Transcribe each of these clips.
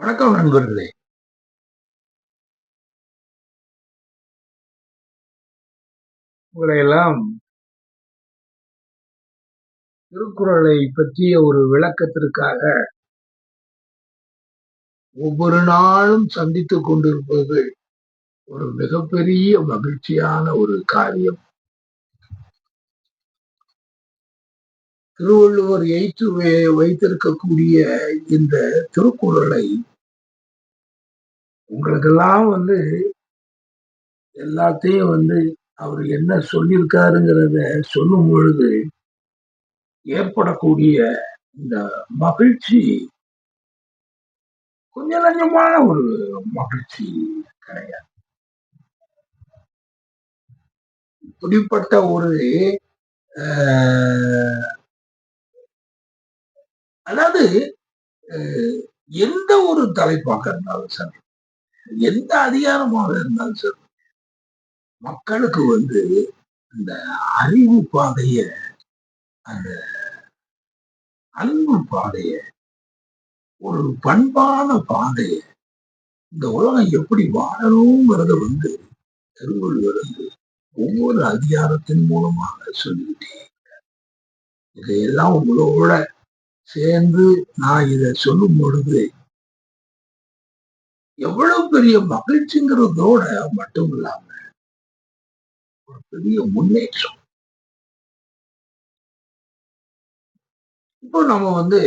வணக்கம் நண்பர்களே. உங்களையெல்லாம் திருக்குறளை பற்றிய ஒரு விளக்கத்திற்காக ஒவ்வொரு நாளும் சந்தித்துக் கொண்டிருப்பது ஒரு மிகப்பெரிய மகிழ்ச்சியான ஒரு காரியம். திருவள்ளுவர் எய்த்து வைத்திருக்கக்கூடிய இந்த திருக்குறளை உங்களுக்கெல்லாம் வந்து எல்லாத்தையும் வந்து அவர் என்ன சொல்லியிருக்காருங்கிறத சொல்லும் பொழுது ஏற்படக்கூடிய இந்த மகிழ்ச்சி கொஞ்ச நஞ்சமான ஒரு மகிழ்ச்சி கிடையாது. இப்படிப்பட்ட ஒரு அதாவது எந்த ஒரு தலைப்பாக இருந்தாலும் சரி எந்த அதிகாரமாக இருந்தாலும் சரி. மக்களுக்கு வந்து இந்த அறிவு பாதைய அந்த அன்பு பாதைய ஒரு பண்பான பாதைய இந்த உலகம் எப்படி வாழணுங்கிறத வந்து திருவள்ளுவர் வந்து ஒவ்வொரு அதிகாரத்தின் மூலமாக சொல்லிக்கிட்டே இதையெல்லாம் உங்களோட சேர்ந்து நான் இதை சொல்லும் பொழுது எவ்வளவு பெரிய மகிழ்ச்சிங்கிறதோட மட்டும் இல்லாம ஒரு பெரிய முன்னேற்றம். இப்போ நம்ம வந்து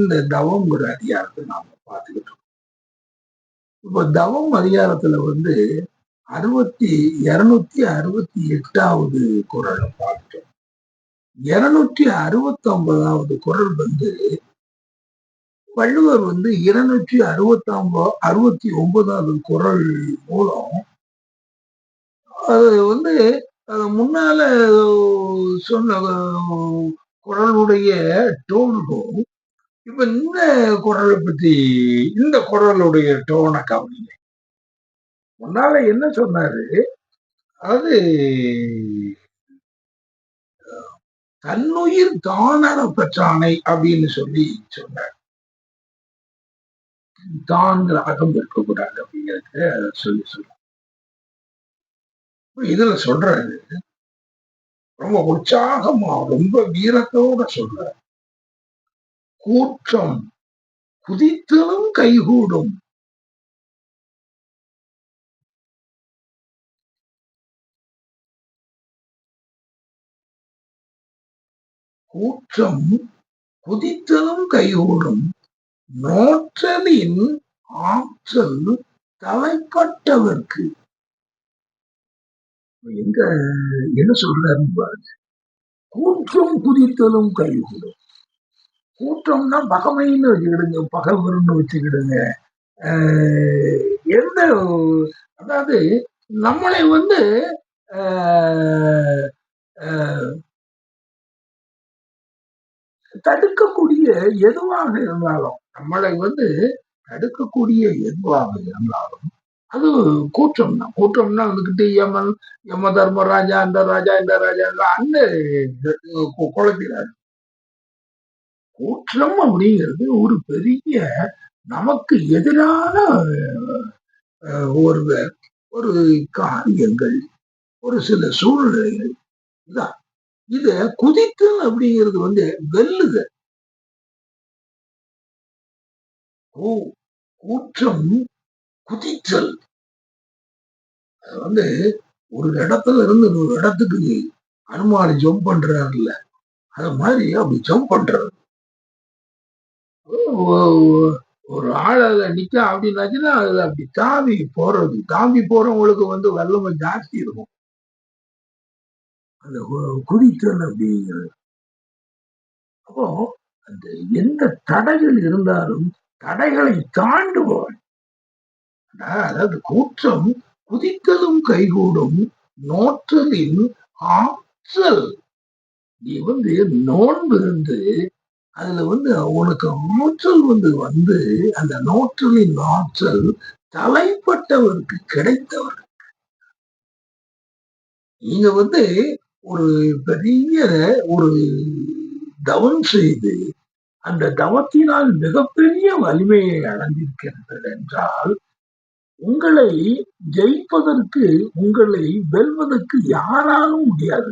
இந்த தவம்ங்கிற அதிகாரத்தை நாம பார்த்துக்கிட்டோம் இப்போ தவம் அதிகாரத்துல வந்து அறுபத்தி இருநூத்தி அறுபத்தி எட்டாவது குரலை பார்த்துட்டோம். இருநூற்றி அறுபத்தி ஒன்பதாவது குரல் வந்து வள்ளுவர் வந்து இருநூற்றி அறுபத்தாம்போ அறுபத்தி ஒன்பதாவது குரல் மூலம் அது வந்து அது முன்னால சொன்ன குரலுடைய டோனுக்கும் இப்ப இந்த குரலை பத்தி இந்த குரலுடைய டோனை கவனிங்க. முன்னால என்ன சொன்னாரு? அது தன்னுயிர் தானர பெற்றானை அப்படின்னு சொல்லி சொன்னார். தான்கிற அகம் இருக்கக்கூடாது அப்படிங்கிறத சொல்லி சொல்லுவோம் இதுல சொல்றது ரொம்ப உற்சாகமா ரொம்ப வீரத்தோட சொல்ற கூற்றம் குதித்தலும் கைகூடும். கூற்றம் குதித்தலும் கைகூடும். நோற்றலின் ஆற்றல் தலைப்பட்டவர்க்கு. எங்க என்ன சொல்றாரு பாருங்க. கூற்றம் குதித்தலும் கைகூடும் கூற்றம்னா பகமைன்னு வச்சுக்கிடுங்க பகவர்னு வச்சுக்கிடுங்க. எந்த அதாவது நம்மளை வந்து தடுக்கக்கூடிய எதுவாக இருந்தாலும் நம்மளை வந்து தடுக்கக்கூடிய எதுவாக இருந்தாலும் அது கூற்றம் தான். கூற்றம்னா வந்துக்கிட்டு யமன் யம தர்மராஜா அந்த ராஜா இந்த ராஜா அந்த குழப்பினார் கூற்றம் அப்படிங்கிறது ஒரு பெரிய நமக்கு எதிரான ஒரு ஒரு காரியங்கள் ஒரு சில சூழ்நிலைகள். இதான். இத குதித்தல் அப்படிங்கிறது வந்து வெல்லுக. கூற்றம் குதித்தல். வந்து ஒரு இடத்துல இருந்து ஒரு இடத்துக்கு அனுமானி ஜம்ப் பண்றாருல்ல அத மாதிரி அப்படி ஜம்ப் பண்றாரு ஒரு ஆள் அதை நிக்க அப்படின்னாச்சுன்னா அது அப்படி தாவி போறது. தாவி போறவங்களுக்கு வந்து வல்லமை ஜாஸ்தி இருக்கும். அந்த குதித்தல் அப்படிங்கிறது. அப்போ அந்த எந்த தடைகள் இருந்தாலும் தடைகளை தாண்டுபவன். அதாவது கூற்றம் குதித்ததும் கைகூடும் நோற்றலின் ஆற்றல். நீ வந்து நோன்பு இருந்து அதுல வந்து உனக்கு ஆற்றல் வந்து வந்து அந்த நோற்றலின் ஆற்றல் தலைப்பட்டவருக்கு கிடைத்தவர் நீங்க வந்து ஒரு பெரிய ஒரு தவம் செய்து அந்த தவத்தினால் மிகப்பெரிய வலிமையை அடைந்திருக்கிறது என்றால் உங்களை ஜெயிப்பதற்கு உங்களை வெல்வதற்கு யாராலும் முடியாது.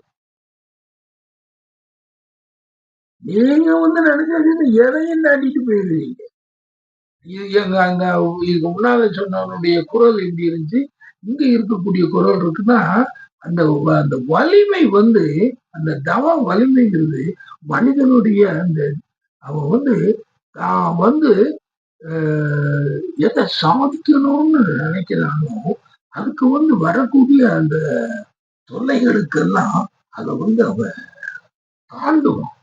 நீங்க வந்து நினைச்சது எதையும் தாண்டிட்டு போயிருவீங்க எங்க அங்க இதுக்கு முன்னால சொன்னவனுடைய குரல் எப்படி இருந்துச்சு இங்க இருக்கக்கூடிய குரல் இருக்குன்னா அந்த அந்த வலிமை வந்து அந்த தவ வலிமைங்கிறது மனிதனுடைய அந்த அவன் வந்து தான் வந்து எதை சாதிக்கணும்னு நினைக்கிறானோ அதுக்கு வந்து வரக்கூடிய அந்த தொல்லைகளுக்கெல்லாம் அதை வந்து அவன் தாண்டுவான்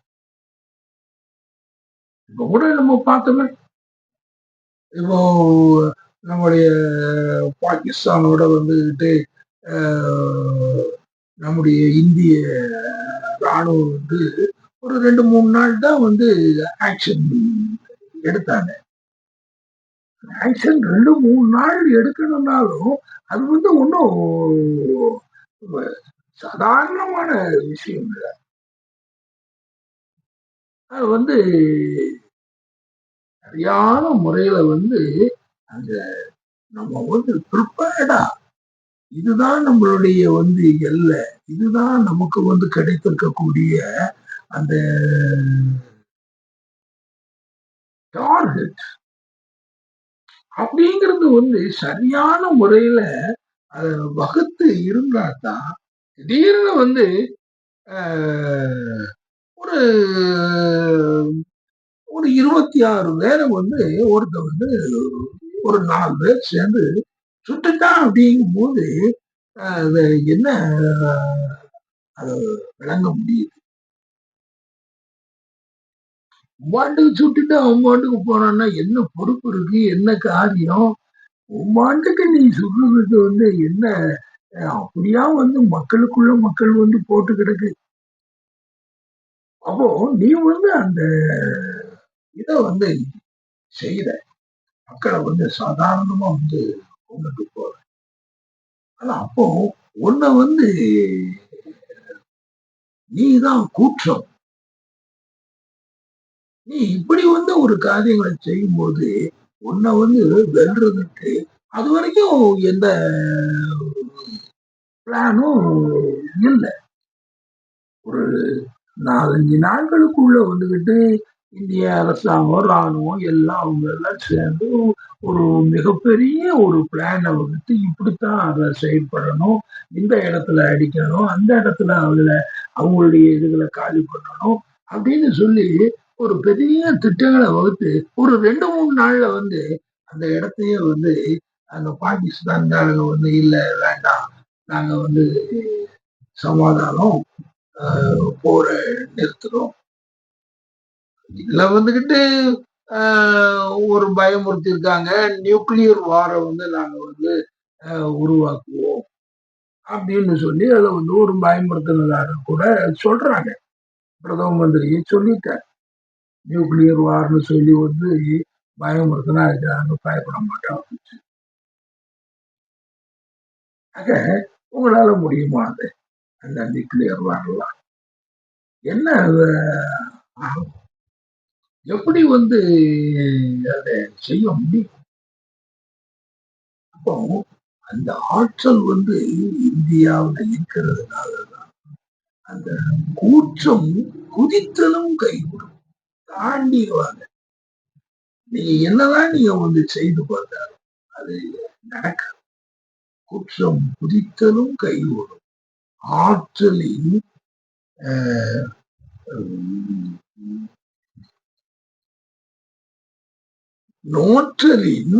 இப்ப கூட நம்ம பார்த்தோமே இப்போ நம்முடைய பாகிஸ்தானோட வந்துகிட்டு நம்முடைய இந்திய ராணுவம் வந்து ஒரு ரெண்டு மூணு நாள் தான் வந்து ஆக்ஷன் எடுத்தாங்க. ஆக்ஷன் ரெண்டு மூணு நாள் எடுக்கணும்னாலும் அது வந்து ஒன்றும் சாதாரணமான விஷயம் இல்லை. அது வந்து சரியான முறையில வந்து அந்த நம்ம வந்து ப்ரிப்பேர்டா இதுதான் நம்மளுடைய வந்து எல்லை. இதுதான் நமக்கு வந்து கிடைத்திருக்கக்கூடிய அந்த டார்கெட் அப்படிங்கிறது வந்து சரியான முறையில அத வகுத்து இருந்தா தான் திடீர்னு வந்து ஒரு ஒரு இருபத்தி ஆறு பேரை வந்து ஒருத்த வந்து ஒரு நாலு பேர் சேர்ந்து சுட்டுட்டான் அப்படிங்கும் போது என்ன அது விளங்க முடியுது. உம்மாண்டுக்கு சுட்டுட்டு உமாண்டுக்கு போனான்னா என்ன பொறுப்பு இருக்கு? என்ன காரியம்? உம்மாண்டுக்கு நீ சுடுறது வந்து என்ன அப்படியா வந்து மக்களுக்குள்ள மக்கள் வந்து போட்டு கிடக்கு. அப்போ நீ வந்து அந்த இத வந்து செய்த. மக்களை வந்து சாதாரணமா வந்து கொண்டுட்டு போற ஆனா அப்போ உன்னை வந்து நீதான் கூற்றம். நீ இப்படி வந்து ஒரு காரியங்களை செய்யும் போது உன்னை வந்து வெல்றதுக்கு அது வரைக்கும் எந்த பிளானும் இல்லை. ஒரு நாலஞ்சு நாட்களுக்குள்ள வந்துகிட்டு இந்திய அரசாங்கம் ராணுவம் எல்லாம் அவங்க எல்லாம் சேர்ந்து ஒரு மிகப்பெரிய ஒரு பிளானை வந்துட்டு இப்படித்தான் அதை செயல்படணும். இந்த இடத்துல அடிக்கணும் அந்த இடத்துல அவங்கள அவங்களுடைய இதுகளை காலி பண்ணணும் அப்படின்னு சொல்லி ஒரு பெரிய திட்டங்களை வகுத்து ஒரு ரெண்டு மூணு நாள்ல வந்து அந்த இடத்தையே வந்து அந்த பாகிஸ்தான்காரங்க வந்து இல்லை வேண்டாம் நாங்க வந்து சமாதானம் போரை நிறுத்துறோம். இதுல வந்துகிட்டு ஒரு பயமுறுத்தி இருக்காங்க. நியூக்ளியர் வாரை வந்து நாங்க வந்து உருவாக்குவோம். அப்படின்னு சொல்லி அதை வந்து ஒரு பயமுறுத்தினதாக கூட சொல்றாங்க. பிரதம மந்திரியை சொல்லிட்டார். நியூக்ளியர் வார்னு சொல்லி வந்து பயமுறுத்தினா அதுக்கு பயப்பட மாட்டோம் ஆக உங்களால முடியுமா அது? அந்த நியூக்ளியர் வார்லாம். என்ன ஆகும் எப்படி வந்து அதை செய்ய முடியும்? அப்போ அந்த ஆற்றல் வந்து இந்தியாவில் இருக்கிறதுனால தான் அந்த கூற்றம் குதித்தலும் கைவிடும் தாண்டிடுவாங்க நீங்க என்னதான் நீங்க வந்து செய்து பார்த்தாலும் அது நடக்காது. குற்றம் குதித்தலும் கைவிடும் ஆற்றலின் நோற்றலின்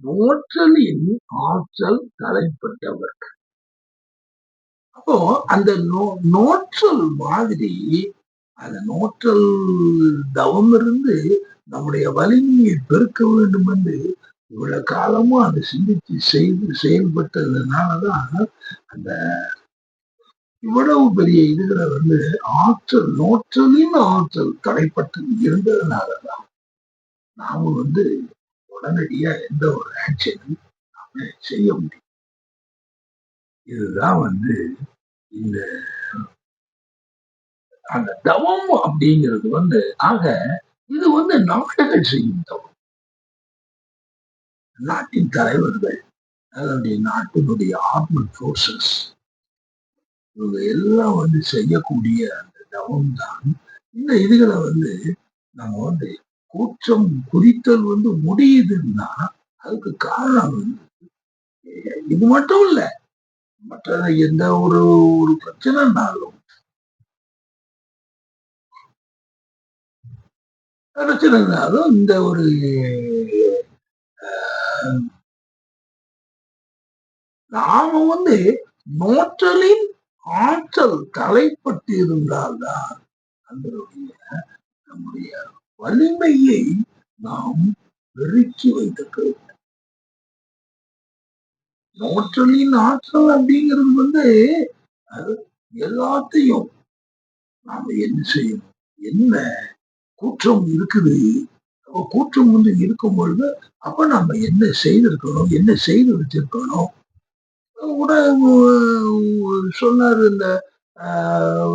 நோற்றலின் ஆற்றல் தலைப்பட்டவர்கள். அப்போ அந்த நோ நோற்றல் மாதிரி அந்த நோற்றல் தவம் இருந்து நம்முடைய வலிமையை பெருக்க வேண்டும் என்று இவ்வளவு காலமும் அதை சிந்தித்து செய்து செயல்பட்டதுனாலதான் அந்த இவ்வளவு பெரிய இதுகளை வந்து ஆற்றல் நோற்றலின் ஆற்றல் தடைப்பட்டு இருந்ததுனாலதான் நாம வந்து உடனடியா எந்த ஒரு ஆக்ஷனும் நாம செய்ய முடியும். இதுதான் வந்து இந்த அந்த தவம் அப்படிங்கிறது வந்து ஆக இது வந்து நாடுகள் செய்யும் தவம். நாட்டின் தலைவர்கள் அதனுடைய நாட்டினுடைய ஆர்மன் போர்சஸ் இவங்க எல்லாம் வந்து செய்யக்கூடிய அந்த தவம் தான் இந்த இதுகளை வந்து நம்ம வந்து கூச்சம் குறித்தல் வந்து முடியுதுன்னா அதுக்கு காரணம் வந்து இது மட்டும் இல்ல மற்ற எந்த ஒரு ஒரு பிரச்சனைனாலும் பிரச்சனைனாலும் இந்த ஒரு நாம வந்து நோற்றலின் ஆற்றல் தலைப்பட்டு இருந்தால்தான் அதனுடைய நம்முடைய வலிமையை நாம் பெருக்கி வைத்திருக்க நோற்றலின் ஆற்றல் அப்படிங்கிறது வந்து அது எல்லாத்தையும் நாம என்ன செய்யணும்? என்ன கூற்றம் இருக்குது? கூற்றம் வந்து இருக்கும் பொழுது அப்ப நம்ம என்ன செய்திருக்கணும்? என்ன செய்து வச்சிருக்கணும்? கூட சொன்னார் இந்த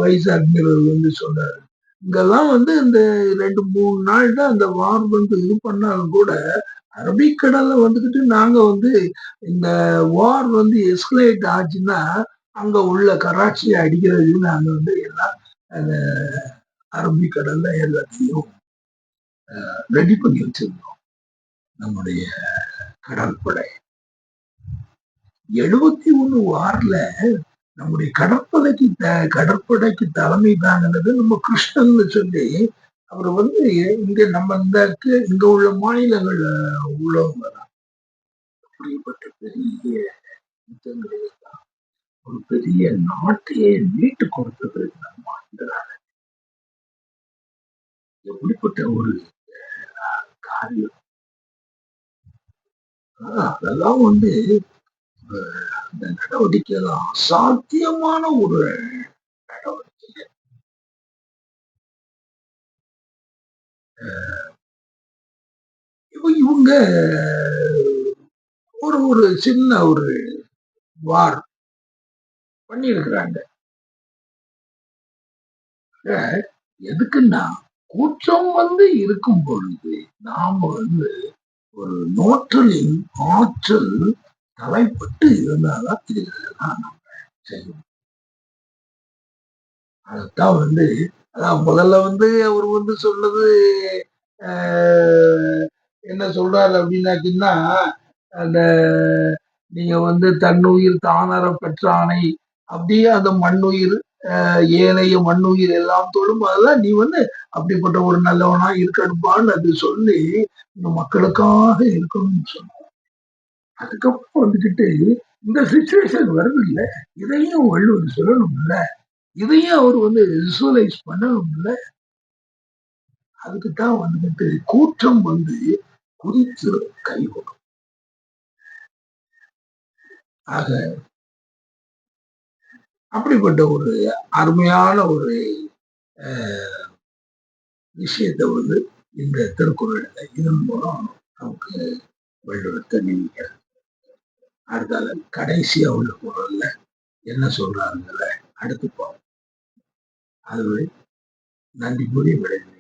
வைஸ் அட்மிரல் வந்து சொன்னார். இங்கெல்லாம் வந்து இந்த ரெண்டு மூணு நாள் தான் அந்த வார் வந்து இது பண்ணாலும் கூட அரபிக்கடல்ல வந்துக்கிட்டு நாங்க வந்து இந்த வார் வந்து எஸ்கலேட் ஆச்சுன்னா அங்க உள்ள கராச்சியை அடிக்கிறது நாங்க வந்து எல்லாம் அந்த அரபிக்கடல்ல எல்லாத்தையும் ரெடி பண்ணி வச்சிருந்தோம். நம்முடைய கடற்படை. எழுபத்தி ஒண்ணு வார்ல நம்முடைய கடற்படைக்கு த கடற்படைக்கு தலைமை தாங்கினது நம்ம கிருஷ்ணன் சொல்லி அவர் வந்து இங்க நம்ம இந்த இங்க உள்ள மாநிலங்கள்ல உள்ளவங்க தான். அப்படிப்பட்ட பெரிய யுத்தங்களை ஒரு பெரிய நாட்டையே மீட்டு கொடுத்தது நம்ம எப்படிப்பட்ட ஒரு காரியம்? அதெல்லாம் வந்து அந்த நடவடிக்கை தான் அசாத்தியமான ஒரு நடவடிக்கை. இவங்க ஒரு ஒரு சின்ன ஒரு வார் பண்ணியிருக்கிறாங்க. எதுக்குன்னா கூச்சம் வந்து இருக்கும் பொழுது நாம வந்து ஒரு நோற்றலின் ஆற்றல் தலைப்பட்டு இருந்தாதான் திருவிழா நம்ம செய்யணும் அதைத்தான் வந்து அதான் முதல்ல வந்து அவர் வந்து சொன்னது என்ன சொல்றாரு அப்படின்னாக்கின்னா அந்த நீங்க வந்து தன்னுயிர் தானர பெற்றானை அப்படியே அந்த மண்ணுயிர் ஏனைய மண்ணுயிர் எல்லாம் தொழும் அதெல்லாம் நீ வந்து அப்படிப்பட்ட ஒரு நல்லவனா இருக்கணும்பான்னு அது சொல்லி இந்த மக்களுக்காக இருக்கணும்னு சொன்ன அதுக்கப்புறம் வந்துக்கிட்டு இந்த சுச்சுவேஷன் வருது இல்லை இதையும் வள்ளுவர் சொல்லணும் இதையும் அவர் வந்து விசுவலைஸ் பண்ணணும் இல்ல அதுக்குத்தான் வந்துட்டு கூற்றம் வந்து குறித்து கைகொடும் ஆக அப்படிப்பட்ட ஒரு அருமையான ஒரு விஷயத்தை வந்து இந்த திருக்குறள் இதன் மூலம் நமக்கு வள்ளுவர் தெரிவிக்கிறது அடுத்தால கடைசியா உள்ள குரல்ல என்ன சொல்றாருங்கிற அடுத்து போவோம் அது நன்றி கூறி விடைபெறுகிறேன்.